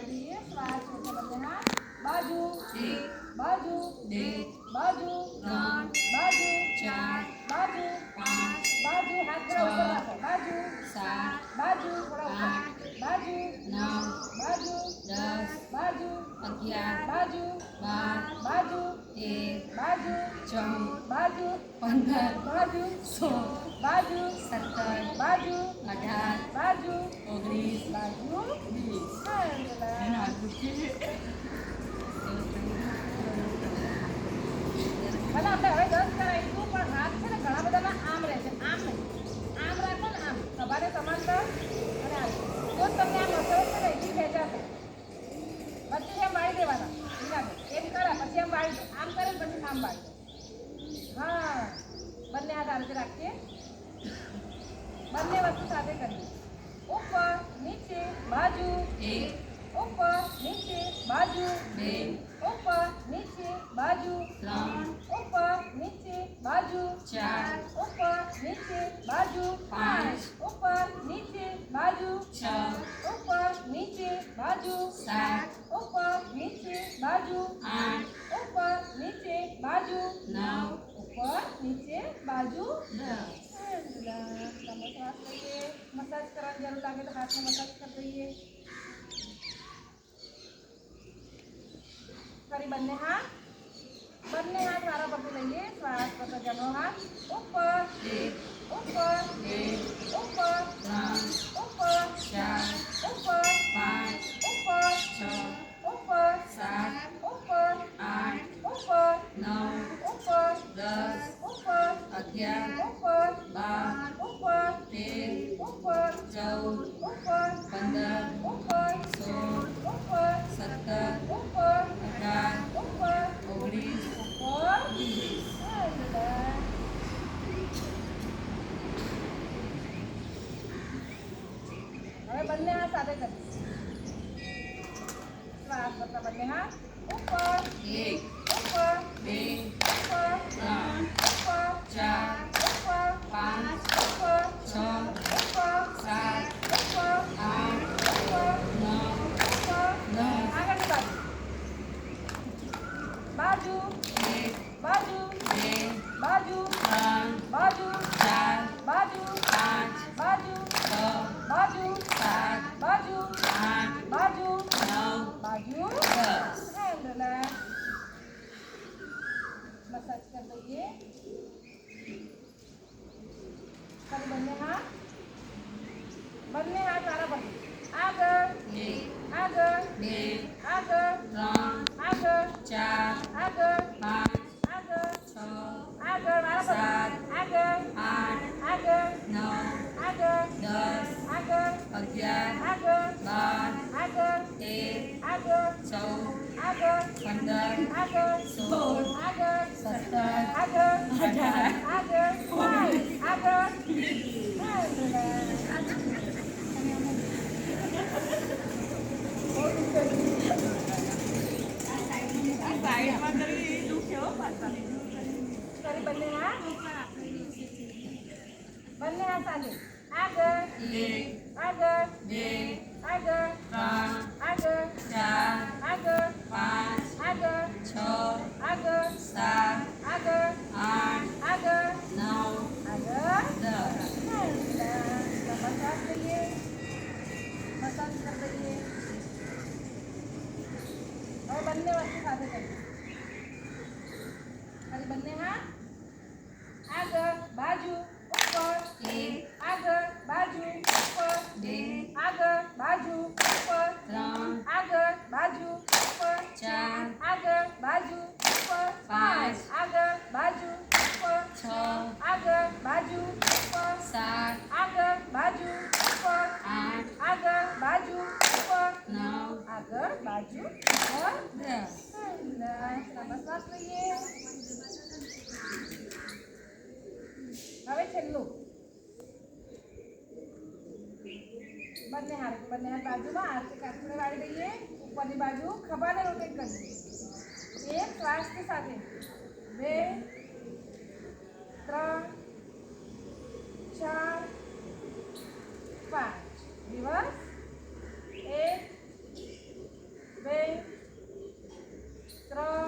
લગાવી દઈએ બાજુ બાજુ બાજુ ત્રણ બાજુ ચાર બાજુ પાંચ બાજુ હાથ થોડા બાજુ સાત બાજુ થોડા બાજુ નવ બાજુ દસ બાજુ અગિયાર બાજુ બાર બાજુ તેર બાજુ ચૌદ બાજુ પંદર બાજુ સોળ બાજુ સત્તર બાજુ અઢાર બાજુ ઓગણીસ બાજુ વીસ આમ વાળી આમ કરે પછી આમ વાળી હા બંને હાથ આ રાખીએ બંને વસ્તુ સાથે કરીએ ઉપર નીચે બાજુ એક ઉપર નીચે બાજુ બે ઉપર નીચે બાજુ ત્રણ ઉપર નીચે બાજુ ચાર ઉપર નીચે બાજુ પાંચ. ઉપર નીચે બાજુ છ ઉપર નીચે બાજુ સાત ઉપર નીચે બાજુ આઠ ઉપર નીચે બાજુ નવ ઉપર નીચે બાજુ દસ તમે શ્વાસ લઈએ મસાજ કરવાની જરૂર લાગે તો હાથમાં મસાજ કરી દઈએ ફરી બંને હાથ બંને હાથ મારા પરથી લઈએ શ્વાસ પર જમણો હાથ ઉપર એક ઉપર બે હવે બંને હાથ સાથે કરીશ શ્વાસ કરતા બંને હાથ. ઉપર એક ઉપર બે ઉપર ત્રણ ઉપર ચાર ઉપર પાંચ ઉપર છ ઉપર સાત ઉપર આઠ ઉપર નવ ઉપર. દસ. આગળની બાજુ. બાજુ. બાજુ. બાજુ. ત્રણ બાજુ. ચાર બાજુ. પાંચ બાજુ. બાજુ સાત બાજુ આઠ બાજુ. નવ બાજુ દસ હેન્ડલા મસાજ કરી દઈએ. ફરી બંને હાથ. બંને હાથ મારા પર. આગળ એક આગળ બે આગળ ત્રણ આગળ ચાર આગળ પાંચ આગળ છ આગળ મારા પર. આગળ આઠ આગળ નવ પંદર આગળ સોળ આગળ સત્તર આગળ અઢાર આગળ આગળ ફરી બંને હાથ બંને હાથ સાથે આગળ એક આગળ બે આગળ ત્રણ આગળ ચાર આગળ પાંચ આગળ છ આગળ સાત આગળ આઠ આગળ નવ આગળ દસ મસાજ લઈએ મસાજ કરી દઈએ હવે બંને વસ્તુ સાથે કરીએ ફરી બંને હાથ આગળ બાજુ ઉપર એક આગળ બાજુ ઉપર બે આગળ બાજુ ઉપર ત્રણ આગળ બાજુ ઉપર ચાર આગળ બાજુ ઉપર પાંચ. આગળ બાજુ ઉપર છ. આગળ બાજુ ઉપર સાત. આગળ બાજુ ઉપર આઠ. આગળ બાજુ ઉપર નવ. આગળ બાજુ ઉપર દસ. શ્વાસ લઈએ હવે છેલ્લું. બંને હાથ બંને હાથ બાજુમાં. હાથ કાચને વાળી દઈએ. ઉપરની બાજુ ખભાને રોટેટ કરીએ. એક શ્વાસ સાથે. બે ત્રણ ચાર પાંચ. દિવસ? એક બે ત્રણ